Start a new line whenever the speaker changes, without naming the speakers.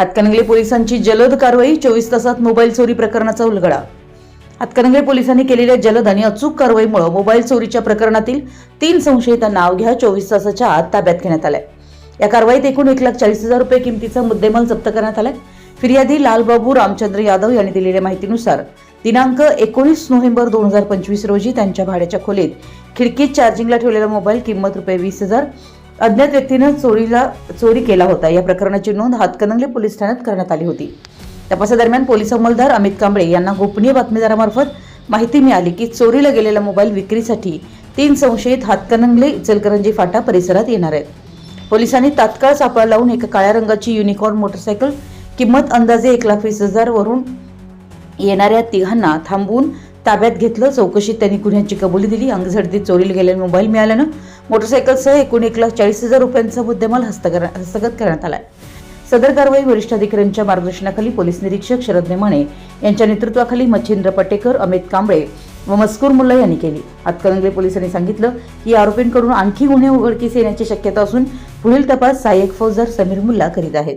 हातकणंगले पोलिसांची जलद कारवाई चोवीस तासात मोबाईल चोरी प्रकरणाचा उलगडा. हातकणंगले पोलिसांनी केलेल्या जलद आणि अचूक कारवाईमुळे मोबाईल चोरीच्या प्रकरणातील तीन संशयितांना अवघ्या चोवीस तासाच्या आत ताब्यात घेण्यात आलाय. या कारवाईत एकूण एक लाख चाळीस हजार रुपये किमतीचा मुद्देमाल जप्त करण्यात आलाय. फिर्यादी लालबाबू रामचंद्र यादव यांनी दिलेल्या माहितीनुसार दिनांक एकोणीस नोव्हेंबर दोन हजार पंचवीस रोजी त्यांच्या भाड्याच्या खोलीत खिडकीत चार्जिंगला ठेवलेला मोबाईल किंमत रुपये वीस हजार अज्ञात व्यक्तीनं चोरीला चोरी केला होता. या प्रकरणाची नोंद हातकणंगले पोलीस ठाण्यात करण्यात आली होती. तपासादरम्यान पोलीस अंमलदार अमित कांबळे यांना गोपनीय बातमीदारामार्फत माहिती मिळाली की चोरीला गेलेला मोबाईल विक्रीसाठी तीन संशयित हातकणंगले इचलकरंजी फाटा परिसरात येणार आहेत. पोलिसांनी तात्काळ सापळा लावून एका काळ्या रंगाची युनिकॉर्न मोटरसायकल किंमत अंदाजे एक लाख वीस हजार वरून येणाऱ्या तिघांना थांबवून ताब्यात घेतलं. चौकशीत त्यांनी गुन्ह्याची कबुली दिली. अंगझडतीत चोरीला गेलेला मोबाईल मिळाल्यानं मोटरसायकलसह एकूण एक लाख चाळीस हजार रुपयांचा मुद्देमाल हस्तकर हस्तगत करण्यात आलाय. सदर कारवाई वरिष्ठ अधिकाऱ्यांच्या मार्गदर्शनाखाली पोलीस निरीक्षक शरद नेमाणे यांच्या नेतृत्वाखाली मच्छिंद्र पटेकर अमित कांबळे व मस्कूर मुल्ला यांनी केली. हातकणंगले पोलिसांनी सांगितलं की आरोपींकडून आणखी गुन्हे उघडकीस येण्याची शक्यता असून पुढील तपास सहाय्यक फौजदार समीर मुल्ला करीत आहेत.